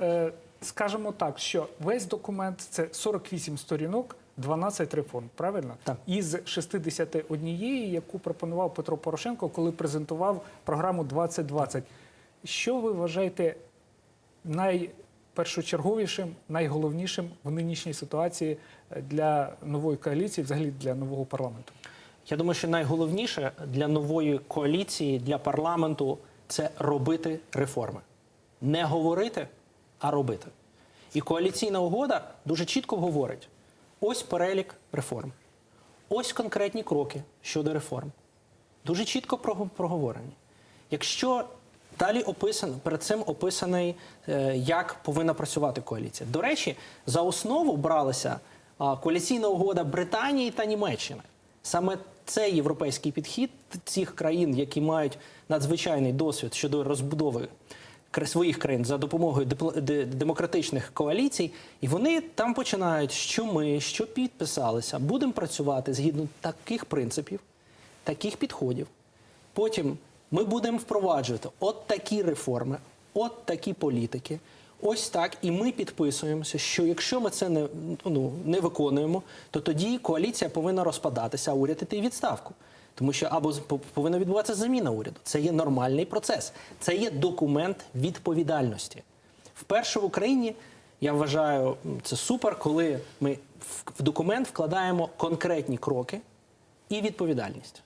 е, скажемо так, що весь документ це 48 сторінок, 12 реформ, правильно? Так. Із 61, яку пропонував Петро Порошенко, коли презентував програму 2020. Що ви вважаєте найпершочерговішим, найголовнішим в нинішній ситуації е, для нової коаліції, взагалі для нового парламенту? Я думаю, що найголовніше для нової коаліції, для парламенту це робити реформи. Не говорити, а робити. І коаліційна угода дуже чітко говорить: ось перелік реформ, ось конкретні кроки щодо реформ. Дуже чітко прого- проговорені. Якщо далі описано, перед цим описаний, е, як повинна працювати коаліція. До речі, за основу бралася коаліційна угода Британії та Німеччини. Саме цей європейський підхід цих країн, які мають надзвичайний досвід щодо розбудови своїх країн за допомогою демократичних коаліцій, і вони там починають, що ми, що підписалися, будемо працювати згідно таких принципів, таких підходів. Потім ми будемо впроваджувати от такі реформи, от такі політики. Ось так, і ми підписуємося, що якщо ми це не, ну, не виконуємо, то тоді коаліція повинна розпадатися, а уряд іти відставку. Тому що або повинна відбуватися заміна уряду. Це є нормальний процес. Це є документ відповідальності. Вперше в Україні я вважаю це супер, коли ми в документ вкладаємо конкретні кроки і відповідальність.